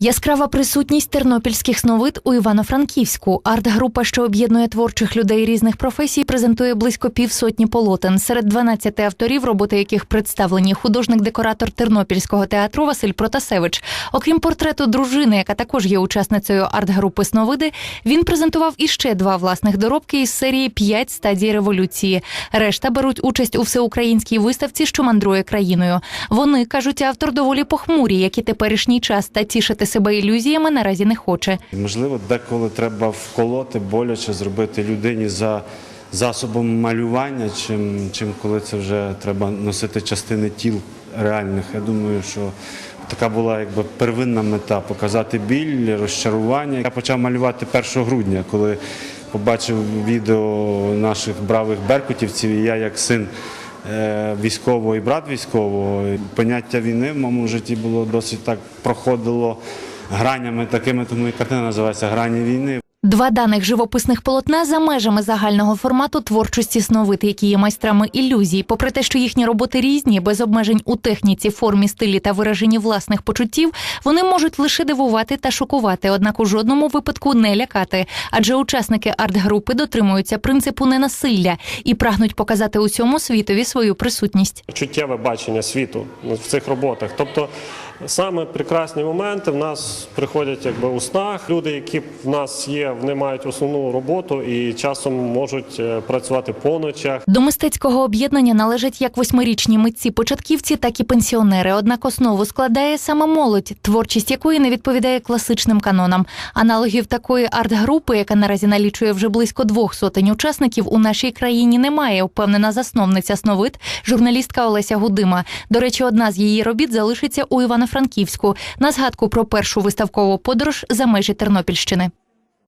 Яскрава присутність тернопільських сновид у Івано-Франківську. Арт-група, що об'єднує творчих людей різних професій, презентує близько півсотні полотен. Серед 12 авторів, роботи яких представлені художник-декоратор Тернопільського театру Василь Протасевич. Окрім портрету дружини, яка також є учасницею арт-групи Сновиди, він презентував іще два власних доробки із серії «П'ять стадій революції. Решта беруть участь у всеукраїнській виставці, що мандрує країною. Вони кажуть, автор доволі похмурі, як і теперішній час, та тішити себе ілюзіями наразі не хоче. Можливо, деколи треба вколоти боляче зробити людині за засобом малювання, чим, чим коли це вже треба носити частини тіл реальних. Я думаю, що така була якби первинна мета показати біль, розчарування. Я почав малювати 1 грудня, коли побачив відео наших бравих беркутівців, і я як син. Е, Військового і брат військового поняття війни в моєму житті було досить так проходило гранями такими, тому і картина називається Грані війни. Два даних живописних полотна за межами загального формату творчості сновид, які є майстрами ілюзій. Попри те, що їхні роботи різні, без обмежень у техніці, формі, стилі та вираженні власних почуттів, вони можуть лише дивувати та шокувати, однак у жодному випадку не лякати. Адже учасники арт-групи дотримуються принципу ненасилля і прагнуть показати усьому світові свою присутність. чуттєве бачення світу в цих роботах. Тобто саме прекрасні моменти в нас приходять якби у снах. Люди, які в нас є, вони мають основну роботу і часом можуть е, працювати по ночах. До мистецького об'єднання належать як восьмирічні митці-початківці, так і пенсіонери. Однак основу складає саме молодь, творчість якої не відповідає класичним канонам. Аналогів такої арт-групи, яка наразі налічує вже близько двох сотень учасників, у нашій країні немає. Впевнена засновниця сновид, журналістка Олеся Гудима. До речі, одна з її робіт залишиться у Івано-Франківську на згадку про першу виставкову подорож за межі Тернопільщини.